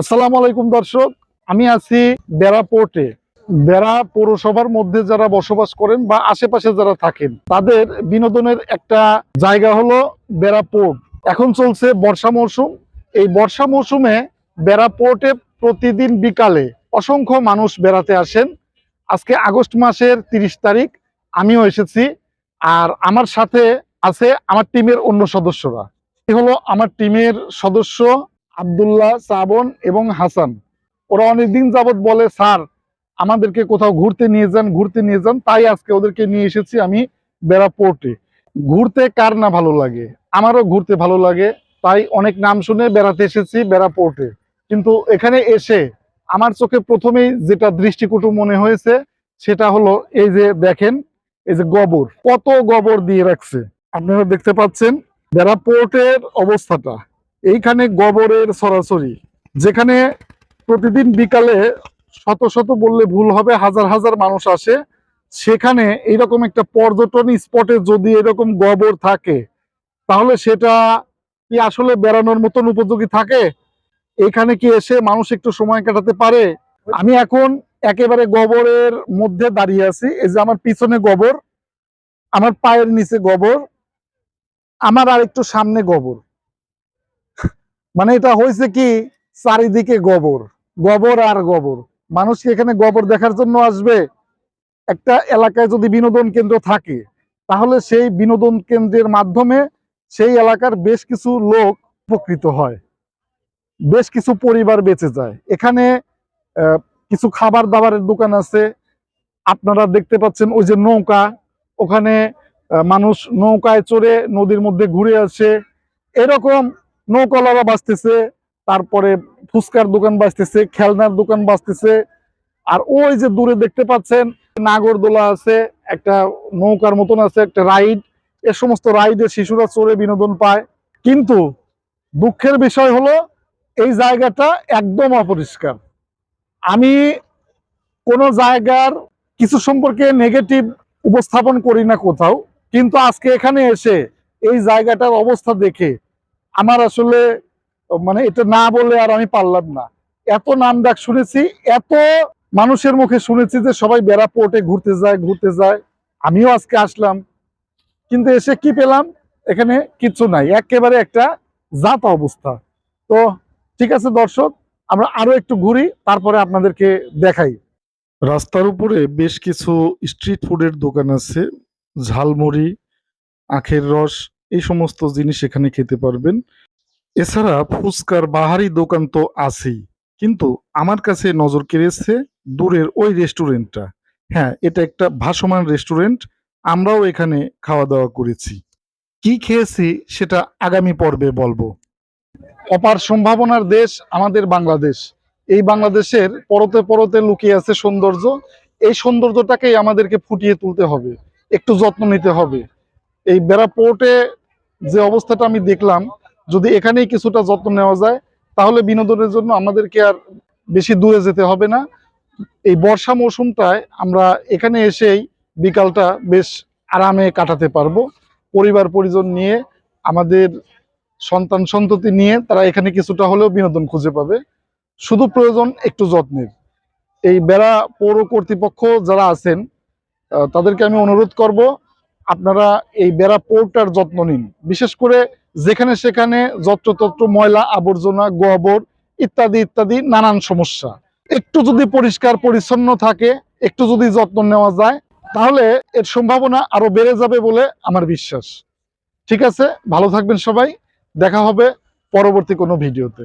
আসসালামু আলাইকুম দর্শক, আমি আছি বেড়া পোর্টে। বেড়া পৌরসভার মধ্যে যারা বসবাস করেন বা আশেপাশে যারা থাকেন, তাদের বিনোদনের একটা জায়গা হলো বেড়া পোর্ট। এখন চলছে বর্ষা মৌসুম এই বর্ষা মৌসুমে বেড়া পোর্টে প্রতিদিন বিকালে অসংখ্য মানুষ বেড়াতে আসেন। আজকে আগস্ট মাসের তিরিশ তারিখ, আমিও এসেছি আর আমার সাথে আছে আমার টিমের অন্য সদস্যরা। হলো আমার টিমের সদস্য আব্দুল্লাহ শ্রাবণ এবং হাসান। ওরা অনেকদিন যাবত বলে, স্যার, আমাদেরকে কোথাও ঘুরতে নিয়ে যান, ঘুরতে নিয়ে যান। তাই আজকে ওদেরকে নিয়ে এসেছি আমি বেড়া পোর্টে ঘুরতে কার না ভালো লাগে? আমারও ঘুরতে ভালো লাগে, তাই অনেক নাম শুনে বেড়াতে এসেছি বেড়া পোর্টে কিন্তু এখানে এসে আমার চোখে প্রথমেই যেটা দৃষ্টিকটু মনে হয়েছে, সেটা হলো এই যে দেখেন, এই যে গোবর। কত গোবর দিয়ে রাখছে। আপনারা দেখতে পাচ্ছেন বেড়া পোর্টের অবস্থাটা। এইখানে গোবরের সরাসরি, যেখানে প্রতিদিন বিকালে শত শত বললে ভুল হবে, হাজার হাজার মানুষ আসে, সেখানে এইরকম একটা পর্যটন স্পটে যদি এরকম গোবর থাকে, তাহলে সেটা কি আসলে বেড়ানোর মতন উপযোগী থাকে? এখানে কি এসে মানুষ একটু সময় কাটাতে পারে? আমি এখন একেবারে গোবরের মধ্যে দাঁড়িয়ে আছি, এই যে আমার পিছনে গোবর, আমার পায়ের নিচে গোবর, আমার আর একটু সামনে গোবর। মানে এটা হয়েছে কি? চারিদিকে গোবর গোবর আর গোবর। মানুষ কি এখানে গোবর দেখার জন্য আসবে? একটা এলাকায় যদি বিনোদন কেন্দ্র থাকে, তাহলে সেই বিনোদন কেন্দ্রের মাধ্যমে সেই এলাকার বেশ কিছু লোক উপকৃত হয়। বেশ কিছু পরিবার বেঁচে যায়। এখানে কিছু খাবার দাবারের দোকান আছে। আপনারা দেখতে পাচ্ছেন ওই যে নৌকা। ওখানে মানুষ নৌকায় চড়ে নদীর মধ্যে ঘুরে আসে। এরকম নৌকালারা বাঁচতেছে তারপরে ফুচকার দোকান বাঁচতেছে খেলনার দোকান বাঁচতেছে আর ওই যে দূরে দেখতে পাচ্ছেন, নাগরদোলা আছে, একটা নৌকার মতন আছে, একটা রাইড। এ সমস্ত রাইডে শিশুরা চড়ে বিনোদন পায়। কিন্তু দুঃখের বিষয় হলো, এই জায়গাটা একদম অপরিষ্কার। আমি কোনো জায়গার কিছু সম্পর্কে নেগেটিভ উপস্থাপন করি না কোথাও, কিন্তু আজকে এখানে এসে এই জায়গাটার অবস্থা দেখে আমার আসলে মানে এটা না বলে আর আমি পারলাম না। এত নাম ডাক শুনেছি, এত মানুষের মুখে শুনেছি যে সবাই বেড়া পোর্টে ঘুরতে যায় ঘুরতে যায়। আমিও আজকে আসলাম, কিন্তু এসে কি পেলাম? এখানে কিচ্ছু নাই, একেবারে একটা জাত অবস্থা। তো ঠিক আছে দর্শক, আমরা আরও একটু ঘুরি, তারপরে আপনাদেরকে দেখাই। রাস্তার উপরে বেশ কিছু স্ট্রিট ফুডের দোকান আছে, ঝালমুড়ি, আখের রস এই সমস্ত জিনিস এখানে খেতে পারবেন। এছাড়া ফুচকার বাহারি দোকান তো আছেই, কিন্তু আমার কাছে নজর কেড়েছে দূরের ওই রেস্টুরেন্টটা। হ্যাঁ এটা একটা ভাসমান রেস্টুরেন্ট, আমরাও এখানে খাওয়া দাওয়া করেছি। কি খেয়েছি সেটা আগামী পর্বে বলব। অপার সম্ভাবনার দেশ আমাদের বাংলাদেশ। এই বাংলাদেশের পরতে পরতে লুকিয়ে আছে সৌন্দর্য। এই সৌন্দর্যটাকেই আমাদেরকে ফুটিয়ে তুলতে হবে। একটু যত্ন নিতে হবে। এই বেড়া পোর্টে যে অবস্থাটা আমি দেখলাম, যদি এখানেই কিছুটা যত্ন নেওয়া যায়, তাহলে বিনোদনের জন্য আমাদেরকে আর বেশি দূরে যেতে হবে না। এই বর্ষা মৌসুমটায় আমরা এখানে এসেই বিকালটা বেশ আরামে কাটাতে পারব। পরিবার, পরিজন নিয়ে, আমাদের সন্তান, সন্ততি নিয়ে তারা এখানে কিছুটা হলেও বিনোদন খুঁজে পাবে। শুধু প্রয়োজন একটু যত্নের। এই বেড়া পৌর কর্তৃপক্ষ যারা আছেন তাদেরকে আমি অনুরোধ করব আপনারা এই বেড়া পোর্টটার যত্ন নিন। বিশেষ করে যেখানে সেখানে যত্রতত্র ময়লা, আবর্জনা, গোবর ইত্যাদি ইত্যাদি নানান সমস্যা। একটু যদি পরিষ্কার পরিচ্ছন্ন থাকে, একটু যদি যত্ন নেওয়া যায়, তাহলে এর সম্ভাবনা আরও বেড়ে যাবে বলে আমার বিশ্বাস। ঠিক আছে? ভালো থাকবেন সবাই। দেখা হবে পরবর্তী কোনো ভিডিওতে।